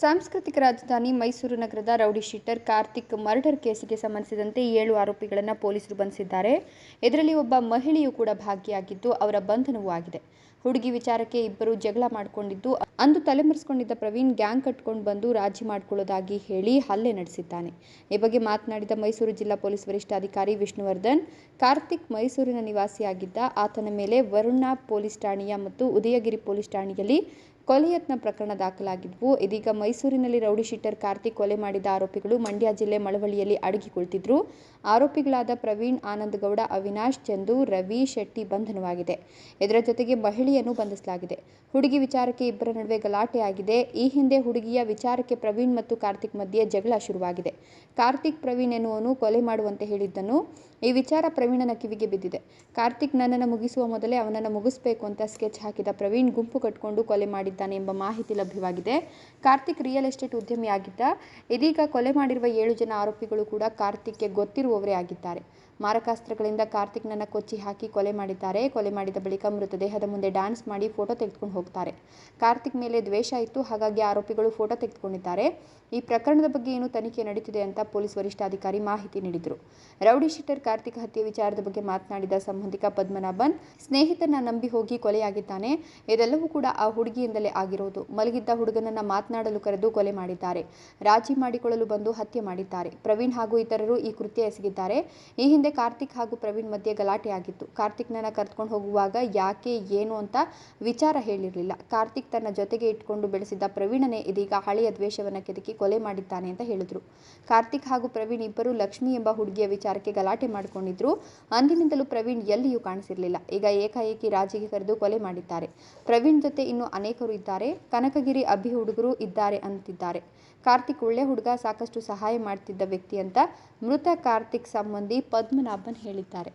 ಸಾಂಸ್ಕೃತಿಕ ರಾಜಧಾನಿ ಮೈಸೂರು ನಗರದ ರೌಡಿ ಶೀಟರ್ ಕಾರ್ತಿಕ್ ಮರ್ಡರ್ ಕೇಸಿಗೆ ಸಂಬಂಧಿಸಿದಂತೆ ಏಳು ಆರೋಪಿಗಳನ್ನು ಪೊಲೀಸರು ಬಂಧಿಸಿದ್ದಾರೆ. ಇದರಲ್ಲಿ ಒಬ್ಬ ಮಹಿಳೆಯೂ ಕೂಡ ಭಾಗಿಯಾಗಿದ್ದು ಅವರ ಬಂಧನವೂ ಆಗಿದೆ. ಹುಡುಗಿ ವಿಚಾರಕ್ಕೆ ಇಬ್ಬರು ಜಗಳ ಮಾಡಿಕೊಂಡಿದ್ದು, ಅಂದು ತಲೆಮರೆಸ್ಕೊಂಡಿದ್ದ ಪ್ರವೀಣ್ ಗ್ಯಾಂಗ್ ಕಟ್ಕೊಂಡು ಬಂದು ರಾಜಿ ಮಾಡಿಕೊಳ್ಳೋದಾಗಿ ಹೇಳಿ ಹಲ್ಲೆ ನಡೆಸಿದ್ದಾನೆ. ಈ ಬಗ್ಗೆ ಮಾತನಾಡಿದ ಮೈಸೂರು ಜಿಲ್ಲಾ ಪೊಲೀಸ್ ವರಿಷ್ಠಾಧಿಕಾರಿ ವಿಷ್ಣುವರ್ಧನ್, ಕಾರ್ತಿಕ್ ಮೈಸೂರಿನ ನಿವಾಸಿಯಾಗಿದ್ದ ಆತನ ಮೇಲೆ ವರುಣ ಪೊಲೀಸ್ ಠಾಣೆಯ ಮತ್ತು ಉದಯಗಿರಿ ಪೊಲೀಸ್ ಠಾಣೆಯಲ್ಲಿ ಕೊಲೆಯತ್ನ ಪ್ರಕರಣ ದಾಖಲಾಗಿದ್ವು. ಇದೀಗ ಮೈಸೂರಿನಲ್ಲಿ ರೌಡಿ ಶೀಟರ್ ಕಾರ್ತಿಕ್ ಕೊಲೆ ಮಾಡಿದ ಆರೋಪಿಗಳು ಮಂಡ್ಯ ಜಿಲ್ಲೆ ಮಳವಳ್ಳಿಯಲ್ಲಿ ಅಡಗಿ ಕುಳಿತಿದ್ರು ಆರೋಪಿಗಳಾದ ಪ್ರವೀಣ್ ಆನಂದಗೌಡ ಅವಿನಾಶ್, ಚಂದು, ರವಿ, ಶೆಟ್ಟಿ ಬಂಧನವಾಗಿದೆ. ಇದರ ಜೊತೆಗೆ ಮಹಿಳೆಯನ್ನು ಬಂಧಿಸಲಾಗಿದೆ. ಹುಡುಗಿ ವಿಚಾರಕ್ಕೆ ಇಬ್ಬರ ನಡುವೆ ಗಲಾಟೆ ಆಗಿದೆ ಈ ಹಿಂದೆ ಹುಡುಗಿಯ ವಿಚಾರಕ್ಕೆ ಪ್ರವೀಣ್ ಮತ್ತು ಕಾರ್ತಿಕ್ ಮಧ್ಯೆ ಜಗಳ ಶುರುವಾಗಿದೆ. ಕಾರ್ತಿಕ್ ಪ್ರವೀಣ್ ಎನ್ನುವನು ಕೊಲೆ ಮಾಡುವಂತೆ ಹೇಳಿದ್ದನು ಈ ವಿಚಾರ ಪ್ರವೀಣನ ಕಿವಿಗೆ ಬಿದ್ದಿದೆ. ಕಾರ್ತಿಕ್ ನನ್ನನ್ನು ಮುಗಿಸುವ ಮೊದಲೇ ಅವನನ್ನು ಮುಗಿಸಬೇಕು ಅಂತ ಸ್ಕೆಚ್ ಹಾಕಿದ ಪ್ರವೀಣ್ ಗುಂಪು ಕಟ್ಟಿಕೊಂಡು ಕೊಲೆ ಮಾಡಿದ್ದಾನೆ ಎಂಬ ಮಾಹಿತಿ ಲಭ್ಯವಾಗಿದೆ. ಕಾರ್ತಿಕ್ ರಿಯಲ್ ಎಸ್ಟೇಟ್ ಉದ್ಯಮಿಯಾಗಿದ್ದ. ಇದೀಗ ಕೊಲೆ ಮಾಡಿರುವ ಏಳು ಜನ ಆರೋಪಿಗಳು ಕೂಡ ಕಾರ್ತಿಕ್ಗೆ ಗೊತ್ತಿರುವವರೇ ಆಗಿದ್ದಾರೆ. ಮಾರಕಾಸ್ತ್ರಗಳಿಂದ ಕಾರ್ತಿಕ್ನನ್ನು ಕೊಚ್ಚಿ ಹಾಕಿ ಕೊಲೆ ಮಾಡಿದ್ದಾರೆ. ಕೊಲೆ ಮಾಡಿದ ಬಳಿಕ ಮೃತದೇಹದ ಮುಂದೆ ಡ್ಯಾನ್ಸ್ ಮಾಡಿ ಫೋಟೋ ತೆಗೆದುಕೊಂಡು ಹೋಗ್ತಾರೆ. ಕಾರ್ತಿಕ್ ಮೇಲೆ ದ್ವೇಷ ಇತ್ತು, ಹಾಗಾಗಿ ಆರೋಪಿಗಳು ಫೋಟೋ ತೆಗೆದುಕೊಂಡಿದ್ದಾರೆ. ಈ ಪ್ರಕರಣದ ಬಗ್ಗೆ ಏನು ತನಿಖೆ ನಡೀತಿದೆ ಅಂತ ಪೊಲೀಸ್ ವರಿಷ್ಠಾಧಿಕಾರಿ ಮಾಹಿತಿ ನೀಡಿದರು. ರೌಡಿ ಶೀಟರ್ ಕಾರ್ತಿಕ್ ಹತ್ಯೆ ವಿಚಾರದ ಬಗ್ಗೆ ಮಾತನಾಡಿದ ಸಂಬಂಧಿಕ ಪದ್ಮನಾಭನ್ ಸ್ನೇಹಿತನ ನಂಬಿ ಹೋಗಿ ಕೊಲೆಯಾಗಿದ್ದಾನೆ. ಇದೆಲ್ಲವೂ ಕೂಡ ಆ ಹುಡುಗಿಯಿಂದಲೇ ಆಗಿರೋದು. ಮಲಗಿದ್ದ ಹುಡುಗನನ್ನ ಮಾತನಾಡಲು ಕರೆದು ಕೊಲೆ ಮಾಡಿದ್ದಾರೆ. ರಾಜಿ ಮಾಡಿಕೊಳ್ಳಲು ಬಂದು ಹತ್ಯೆ ಮಾಡಿದ್ದಾರೆ. ಪ್ರವೀಣ್ ಹಾಗೂ ಇತರರು ಈ ಕೃತ್ಯ ಎಸಗಿದ್ದಾರೆ. ಈ ಹಿಂದೆ ಕಾರ್ತಿಕ್ ಹಾಗೂ ಪ್ರವೀಣ್ ಮಧ್ಯೆ ಗಲಾಟೆ ಆಗಿತ್ತು ಕಾರ್ತಿಕ್ನನ್ನ ಕರೆದುಕೊಂಡು ಹೋಗುವಾಗ ಯಾಕೆ, ಏನು ಅಂತ ವಿಚಾರ ಹೇಳಿರಲಿಲ್ಲ. ಕಾರ್ತಿಕ್ ತನ್ನ ಜೊತೆಗೆ ಇಟ್ಕೊಂಡು ಬೆಳೆಸಿದ್ದ ಪ್ರವೀಣನೇ ಇದೀಗ ಹಳೆಯ ದ್ವೇಷವನ್ನು ಕೆದಕಿ ಕೊಲೆ ಮಾಡಿದ್ದಾನೆ ಅಂತ ಹೇಳಿದ್ರು. ಕಾರ್ತಿಕ್ ಹಾಗೂ ಪ್ರವೀಣ್ ಇಬ್ಬರು ಲಕ್ಷ್ಮಿ ಎಂಬ ಹುಡುಗಿಯ ವಿಚಾರಕ್ಕೆ ಗಲಾಟೆ ಮಾಡಿಕೊಂಡಿದ್ರು. ಅಂದಿನಿಂದಲೂ ಪ್ರವೀಣ್ ಎಲ್ಲಿಯೂ ಕಾಣಿಸಿರಲಿಲ್ಲ. ಈಗ ಏಕಾಏಕಿ ರಾಜಿಗೆ ಕರೆದು ಕೊಲೆ ಮಾಡಿದ್ದಾರೆ. ಪ್ರವೀಣ್ ಜೊತೆ ಇನ್ನು ಅನೇಕರು ಇದ್ದಾರೆ. ಕನಕಗಿರಿ ಅಭಿ ಹುಡುಗರು ಇದ್ದಾರೆ ಅಂತಿದ್ದಾರೆ. ಕಾರ್ತಿಕ್ ಒಳ್ಳೆ ಹುಡುಗ, ಸಾಕಷ್ಟು ಸಹಾಯ ಮಾಡ್ತಿದ್ದ ವ್ಯಕ್ತಿ ಅಂತ ಮೃತ ಕಾರ್ತಿಕ್ ಸಂಬಂಧಿ ಪದ್ಮನಾಭನ್ ಹೇಳಿದ್ದಾರೆ.